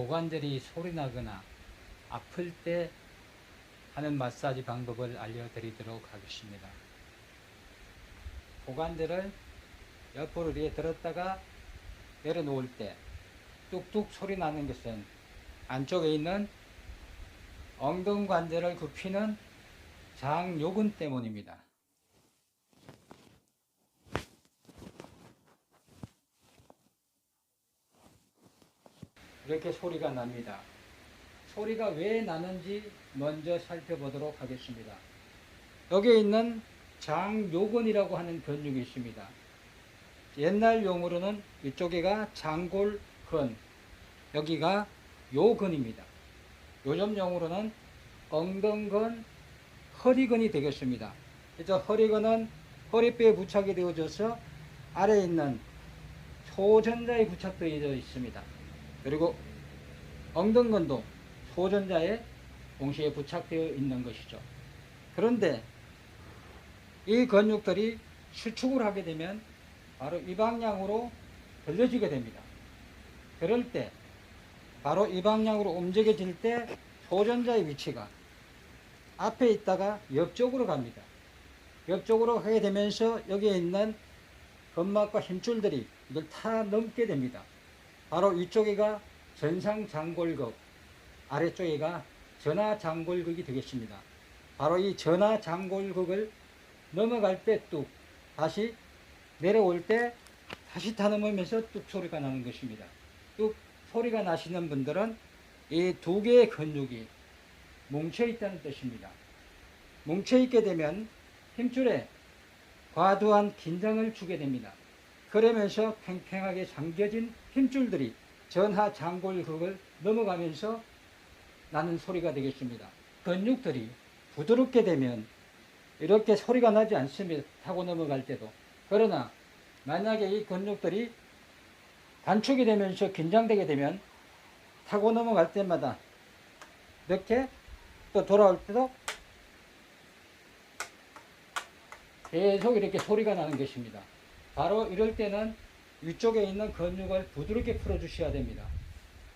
고관절이 소리 나거나 아플 때 하는 마사지 방법을 알려드리도록 하겠습니다. 고관절을 옆으로 이렇게 들었다가 내려놓을 때 뚝뚝 소리 나는 것은 안쪽에 있는 엉덩 관절을 굽히는 장요근 때문입니다. 이렇게 소리가 납니다. 소리가 왜 나는지 먼저 살펴보도록 하겠습니다. 여기에 있는 장요근이라고 하는 근육이 있습니다. 옛날 용어로는 이쪽에가 장골근, 여기가 요근입니다. 요즘 용어로는 엉덩근, 허리근이 되겠습니다. 그래서 허리근은 허리뼈에 부착이 되어져서 아래에 있는 소전자에 부착되어 있습니다. 그리고 엉덩근도 소전자에 동시에 부착되어 있는 것이죠. 그런데 이 근육들이 수축을 하게 되면 바로 이 방향으로 벌려지게 됩니다. 그럴 때 바로 이 방향으로 움직여질 때 소전자의 위치가 앞에 있다가 옆쪽으로 갑니다. 옆쪽으로 가게 되면서 여기에 있는 근막과 힘줄들이 이걸 타 넘게 됩니다. 바로 위쪽에가 전상장골극, 아래쪽에가 전하장골극이 되겠습니다. 바로 이 전하장골극을 넘어갈 때 뚝, 다시 내려올 때 다시 타 넘으면서 뚝 소리가 나는 것입니다. 뚝 소리가 나시는 분들은 이 두 개의 근육이 뭉쳐 있다는 뜻입니다. 뭉쳐 있게 되면 힘줄에 과도한 긴장을 주게 됩니다. 그러면서 팽팽하게 잠겨진 힘줄들이 전하 장골 극을 넘어가면서 나는 소리가 되겠습니다. 근육들이 부드럽게 되면 이렇게 소리가 나지 않습니다. 타고 넘어갈 때도. 그러나 만약에 이 근육들이 단축이 되면서 긴장되게 되면 타고 넘어갈 때마다 이렇게 또 돌아올 때도 계속 이렇게 소리가 나는 것입니다. 바로 이럴 때는 위쪽에 있는 근육을 부드럽게 풀어주셔야 됩니다.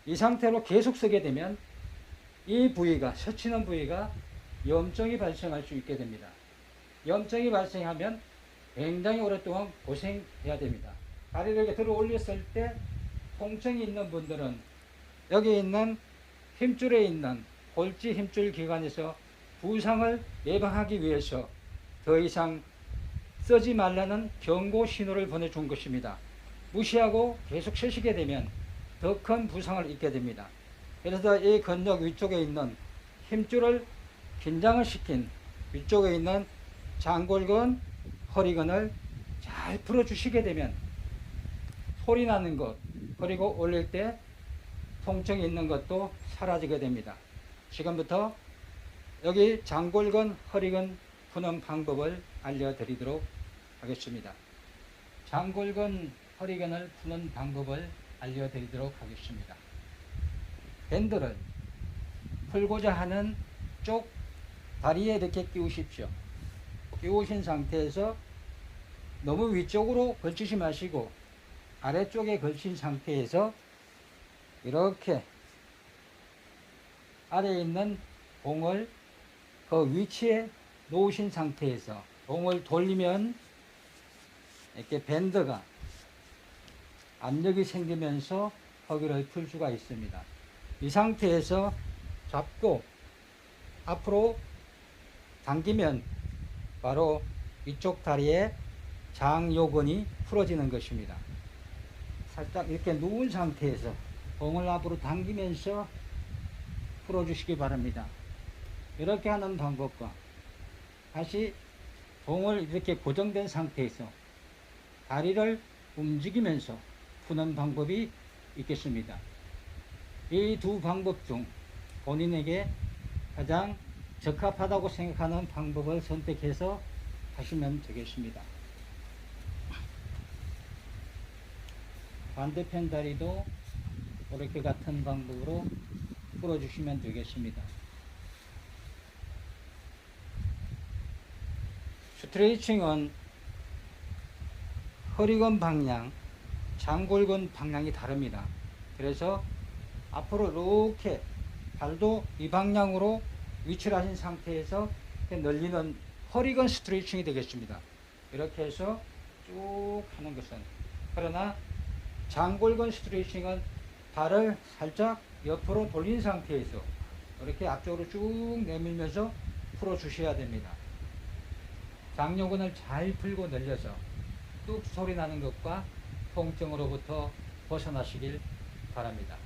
이 상태로 계속 쓰게 되면 이 부위가, 서치는 부위가 염증이 발생할 수 있게 됩니다. 염증이 발생하면 굉장히 오랫동안 고생해야 됩니다. 다리를 이렇게 들어 올렸을 때 통증이 있는 분들은 여기 있는 힘줄에 있는 골지 힘줄 기관에서 부상을 예방하기 위해서 더 이상 쓰지 말라는 경고 신호를 보내준 것입니다. 무시하고 계속 쓰시게 되면 더 큰 부상을 입게 됩니다. 그래서 이 근육 위쪽에 있는 힘줄을 긴장을 시킨 위쪽에 있는 장골근, 허리근을 잘 풀어주시게 되면 소리 나는 것, 그리고 올릴 때 통증이 있는 것도 사라지게 됩니다. 지금부터 여기 장골근, 허리근 푸는 방법을 알려드리도록 하겠습니다. 장골근, 허리근을 푸는 방법을 알려드리도록 하겠습니다. 밴드를 풀고자 하는 쪽 다리에 이렇게 끼우십시오. 끼우신 상태에서 너무 위쪽으로 걸치지 마시고 아래쪽에 걸친 상태에서 이렇게 아래에 있는 공을 그 위치에 놓으신 상태에서 공을 돌리면 이렇게 밴드가 압력이 생기면서 허기를 풀 수가 있습니다. 이 상태에서 잡고 앞으로 당기면 바로 이쪽 다리에 장요근이 풀어지는 것입니다. 살짝 이렇게 누운 상태에서 공을 앞으로 당기면서 풀어주시기 바랍니다. 이렇게 하는 방법과 다시 공을 이렇게 고정된 상태에서 다리를 움직이면서 푸는 방법이 있겠습니다. 이 두 방법 중 본인에게 가장 적합하다고 생각하는 방법을 선택해서 하시면 되겠습니다. 반대편 다리도 이렇게 같은 방법으로 풀어주시면 되겠습니다. 스트레칭은 허리근 방향, 장골근 방향이 다릅니다. 그래서 앞으로 이렇게 발도 이 방향으로 위치를 하신 상태에서 늘리는 허리건 스트레칭이 되겠습니다. 이렇게 해서 쭉 하는 것은 그러나 장골건 스트레칭은 발을 살짝 옆으로 돌린 상태에서 이렇게 앞쪽으로 쭉 내밀면서 풀어 주셔야 됩니다. 장요근을 잘 풀고 늘려서 뚝 소리 나는 것과 통증으로부터 벗어나시길 바랍니다.